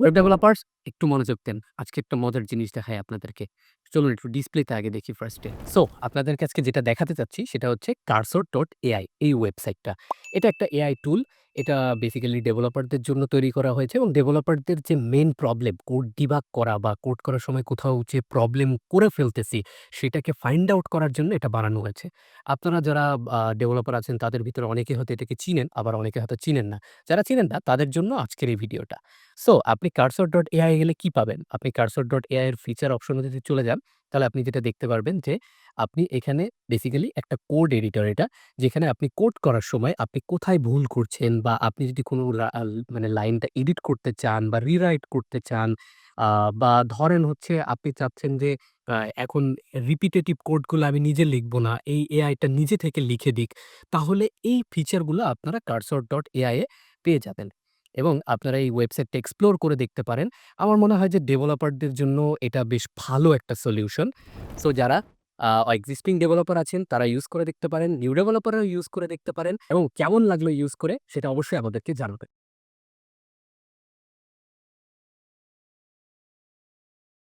Web developers একটু মনোযোগ দেন। আজকে একটা মজার জিনিস দেখায় আপনাদেরকে। চলুন একটু ডিসপ্লেতে আগে দেখি ফার্স্টে। সো আপনাদেরকে আজকে যেটা দেখাতে চাচ্ছি সেটা হচ্ছে কার্সর ডট এআই এই ওয়েবসাইটটা। এটা একটা এআই টুল। এটা বেসিক্যালি ডেভেলপারদের জন্য তৈরি করা হয়েছে এবং ডেভেলপারদের যে মেইন প্রবলেম কোড ডিবাগ করা বা কোড করার সময় কোথাও যে প্রবলেম করে ফেলতেছি সেটাকে ফাইন্ড আউট করার জন্য এটা বানানো হয়েছে। আপনারা যারা ডেভেলপার আছেন তাদের ভিতরে অনেকে হয়তো এটাকে চিনেন, আবার অনেকে হয়তো চিনেন না। যারা চিনেন না তাদের জন্য আজকের এই ভিডিওটা। সো আপনি কার্সর.এআই এ গেলে কী পাবেন? আপনি কার্সর.এআই এর ফিচার অপশনে যদি চলে যান, তাহলে আপনি যেটা দেখতে পারবেন যে, আপনি এখানে বেসিক্যালি একটা কোড এডিটর এটা। যেখানে আপনি কোড করার সময় আপনি কোথায় ভুল করছেন বা আপনি যদি কোনো মানে লাইনটা এডিট করতে চান বা রিরাইট করতে চান বা ধরেন হচ্ছে আপনি চাচ্ছেন যে এখন রিপিটেটিভ কোডগুলো আমি নিজে লিখব না। এই এআইটা নিজে থেকে লিখে দিক। তাহলে এই ফিচারগুলো আপনারা কার্সর.এআই এ পেয়ে যাবেন। এবং আপনারা এই ওয়েবসাইটটা এক্সপ্লোর করে দেখতে পারেন। আমার মনে হয় যে ডেভেলপারদের জন্য এটা বেশ ভালো একটা সলিউশন। সো যারা এক্সিস্টিং ডেভেলপার আছেন, তারা ইউজ করে দেখতে পারেন। নিউ ডেভেলপারও ইউজ করে দেখতে পারেন এবং কেমন লাগল ইউজ করে, সেটা অবশ্যই আমাদেরকে জানাবেন।